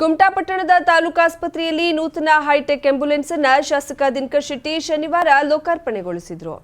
ಕುಮಟಾ ಪಟ್ಟಣದ ತಾಲೂಕು ಆಸ್ಪತ್ರೆಯಲ್ಲಿ ನೂತನ ಹೈಟೆಕ್ ಆಂಬ್ಯುಲೆನ್ಸ್ ಅನ್ನ ಶಾಸಕ ದಿನಕರ್ ಶೆಟ್ಟಿ ಶನಿವಾರ ಲೋಕಾರ್ಪಣೆಗೊಳಿಸಿದರು.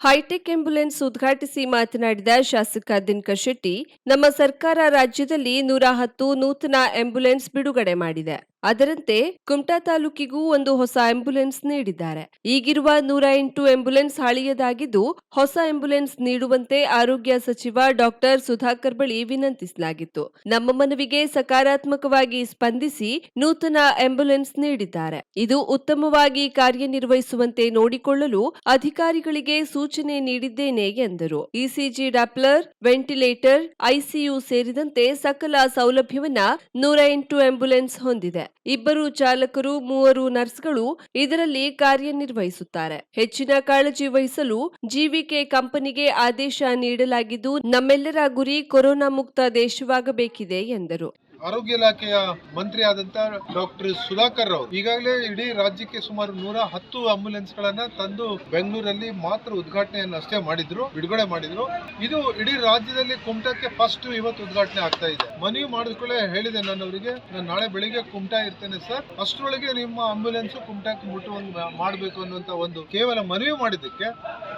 ಹೈಟೆಕ್ ಆಂಬ್ಯುಲೆನ್ಸ್ ಉದ್ಘಾಟಿಸಿ ಮಾತನಾಡಿದ ಶಾಸಕ ದಿನಕರ್ ಶೆಟ್ಟಿ, ನಮ್ಮ ಸರ್ಕಾರ ರಾಜ್ಯದಲ್ಲಿ ನೂರ ಹತ್ತು ನೂತನ ಆಂಬ್ಯುಲೆನ್ಸ್ ಬಿಡುಗಡೆ ಮಾಡಿದೆ. ಅದರಂತೆ ಕುಮಟಾ ತಾಲೂಕಿಗೂ ಒಂದು ಹೊಸ ಆಂಬ್ಯುಲೆನ್ಸ್ ನೀಡಿದ್ದಾರೆ. ಈಗಿರುವ ನೂರ ಎಂಟು ಆಂಬ್ಯುಲೆನ್ಸ್ ಹಳೆಯದಾಗಿದ್ದು, ಹೊಸ ಆಂಬ್ಯುಲೆನ್ಸ್ ನೀಡುವಂತೆ ಆರೋಗ್ಯ ಸಚಿವ ಡಾಕ್ಟರ್ ಸುಧಾಕರ್ ಬಳಿ ವಿನಂತಿಸಲಾಗಿತ್ತು. ನಮ್ಮ ಮನವಿಗೆ ಸಕಾರಾತ್ಮಕವಾಗಿ ಸ್ಪಂದಿಸಿ ನೂತನ ಆಂಬ್ಯುಲೆನ್ಸ್ ನೀಡಿದ್ದಾರೆ. ಇದು ಉತ್ತಮವಾಗಿ ಕಾರ್ಯನಿರ್ವಹಿಸುವಂತೆ ನೋಡಿಕೊಳ್ಳಲು ಅಧಿಕಾರಿಗಳಿಗೆ ಸೂಚನೆ ನೀಡಿದ್ದೇನೆ ಎಂದರು. ಇಸಿಜಿ ಡಾಪ್ಲರ್, ವೆಂಟಿಲೇಟರ್, ಐಸಿಯು ಸೇರಿದಂತೆ ಸಕಲ ಸೌಲಭ್ಯವನ್ನ ನೂರ ಎಂಟು ಆಂಬ್ಯುಲೆನ್ಸ್ ಹೊಂದಿದೆ. ಇಬ್ಬರು ಚಾಲಕರು, ಮೂವರು ನರ್ಸ್ಗಳು ಇದರಲ್ಲಿ ಕಾರ್ಯನಿರ್ವಹಿಸುತ್ತಾರೆ. ಹೆಚ್ಚಿನ ಕಾಳಜಿ ವಹಿಸಲು ಜಿವಿಕೆ ಕಂಪನಿಗೆ ಆದೇಶ ನೀಡಲಾಗಿದ್ದು, ನಮ್ಮೆಲ್ಲರ ಗುರಿ ಕೊರೋನಾ ಮುಕ್ತ ದೇಶವಾಗಬೇಕಿದೆ ಎಂದರು. ಆರೋಗ್ಯ ಇಲಾಖೆಯ ಮಂತ್ರಿ ಆದಂತ ಡಾಕ್ಟರ್ ಸುಧಾಕರ್ ಅವರು ಈಗಾಗಲೇ ಇಡೀ ರಾಜ್ಯಕ್ಕೆ ಸುಮಾರು ನೂರ ಹತ್ತು ಆಂಬ್ಯುಲೆನ್ಸ್ ಗಳನ್ನ ತಂದು ಬೆಂಗಳೂರಲ್ಲಿ ಮಾತ್ರ ಉದ್ಘಾಟನೆಯನ್ನು ಅಷ್ಟೇ ಮಾಡಿದ್ರು, ಬಿಡುಗಡೆ ಮಾಡಿದ್ರು. ಇದು ಇಡೀ ರಾಜ್ಯದಲ್ಲಿ ಕುಮಟಾಕ್ಕೆ ಫಸ್ಟ್ ಇವತ್ತು ಉದ್ಘಾಟನೆ ಆಗ್ತಾ ಇದೆ. ಮನವಿ ಮಾಡಿದ್ಕೊಳ್ಳೆ ಹೇಳಿದೆ ನಾನು ಅವರಿಗೆ ನಾನು ನಾಳೆ ಬೆಳಿಗ್ಗೆ ಕುಮಟಾ ಇರ್ತೇನೆ ಸರ್. ಅಷ್ಟರೊಳಗೆ ನಿಮ್ಮ ಆಂಬ್ಯುಲೆನ್ಸ್ ಕುಮಟಕ್ಕೆ ಮುಟ್ಟುವಂಗೆ ಮಾಡಬೇಕು ಅನ್ನುವಂತ ಒಂದು ಕೇವಲ ಮನವಿ ಮಾಡಿದ್ದಕ್ಕೆ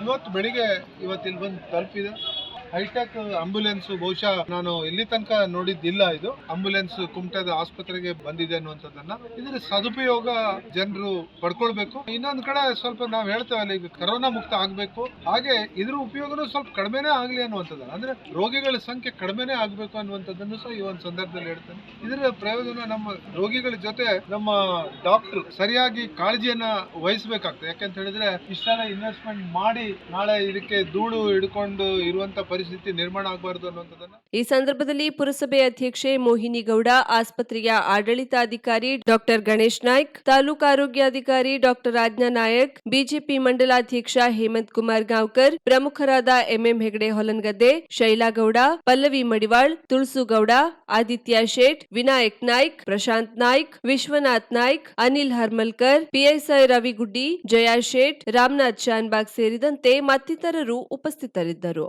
ಇವತ್ತು ಬೆಳಿಗ್ಗೆ ಇವತ್ತಿಲ್ಲಿ ಬಂದು ತಲುಪಿದೆ. ಹೈಟೆಕ್ ಆಂಬ್ಯುಲೆನ್ಸ್ ಬಹುಶಃ ನಾನು ಇಲ್ಲಿ ತನಕ ನೋಡಿದ್ದಿಲ್ಲ ಇದು. ಆಂಬ್ಯುಲೆನ್ಸ್ ಕುಮಟದ ಆಸ್ಪತ್ರೆಗೆ ಬಂದಿದೆ ಅನ್ನುವಂಥದ್ದನ್ನ. ಇದರ ಸದುಪಯೋಗ ಜನರು ಪಡ್ಕೊಳ್ಬೇಕು. ಇನ್ನೊಂದು ಕಡೆ ಸ್ವಲ್ಪ ನಾವು ಹೇಳ್ತೇವಲ್ಲ ಈಗ ಕರೋನಾ ಮುಕ್ತ ಆಗ್ಬೇಕು. ಹಾಗೆ ಇದ್ರ ಉಪಯೋಗನೂ ಸ್ವಲ್ಪ ಕಡಿಮೆನೇ ಆಗ್ಲಿ ಅನ್ನುವಂಥದ್ದು. ಅಂದ್ರೆ ರೋಗಿಗಳ ಸಂಖ್ಯೆ ಕಡಿಮೆನೇ ಆಗ್ಬೇಕು ಅನ್ನುವಂಥದ್ದನ್ನು ಸಹ ಈ ಒಂದು ಸಂದರ್ಭದಲ್ಲಿ ಹೇಳ್ತೇನೆ. ಇದರ ಪ್ರಯೋಜನ ನಮ್ಮ ರೋಗಿಗಳ ಜೊತೆ ನಮ್ಮ ಡಾಕ್ಟರ್ ಸರಿಯಾಗಿ ಕಾಳಜಿಯನ್ನ ವಹಿಸಬೇಕಾಗ್ತದೆ. ಯಾಕಂತ ಹೇಳಿದ್ರೆ ಇಷ್ಟೆಲ್ಲ ಇನ್ವೆಸ್ಟ್ಮೆಂಟ್ ಮಾಡಿ ನಾಳೆ ಇದಕ್ಕೆ ಧೂಳು ಹಿಡ್ಕೊಂಡು ಇರುವಂತ ಪರಿಸ್ಥಿತಿ ನಿರ್ಮಾಣ ಆಗಬಾರದು ಅನ್ನುವಂಥದ್ದನ್ನ? ಈ ಸಂದರ್ಭದಲ್ಲಿ ಪುರಸಭೆ ಅಧ್ಯಕ್ಷೆ ಮೋಹಿನಿ ಗೌಡ ಆಸ್ಪತ್ರೆಯ ಆಡಳಿತಾಧಿಕಾರಿ ಡಾಕ್ಟರ್ ಗಣೇಶ್ ನಾಯ್ಕ್, ತಾಲೂಕು ಆರೋಗ್ಯಾಧಿಕಾರಿ ಡಾಕ್ಟರ್ ಆಜ್ಞಾ ನಾಯಕ್, ಬಿಜೆಪಿ ಮಂಡಲಾಧ್ಯಕ್ಷ ಹೇಮಂತ್ ಕುಮಾರ್ ಗಾಂವ್ಕರ್, ಪ್ರಮುಖರಾದ ಎಂಎಂ ಹೆಗಡೆ ಹೊಲನ್ಗದ್ದೆ ಶೈಲಾಗೌಡ ಪಲ್ಲವಿ ಮಡಿವಾಳ್ ತುಳಸುಗೌಡ ಆದಿತ್ಯ ಶೇಟ್, ವಿನಾಯಕ್ ನಾಯ್ಕ್, ಪ್ರಶಾಂತ್ ನಾಯ್ಕ್, ವಿಶ್ವನಾಥ್ ನಾಯ್ಕ್, ಅನಿಲ್ ಹರ್ಮಲ್ಕರ್ ಪಿಎಸ್ಐ ರವಿಗುಡ್ಡಿ, ಜಯಾ ಶೇಟ್, ರಾಮನಾಥ್ ಶಾನ್ಬಾಗ್ ಸೇರಿದಂತೆ ಮತ್ತಿತರರು ಉಪಸ್ಥಿತರಿದ್ದರು.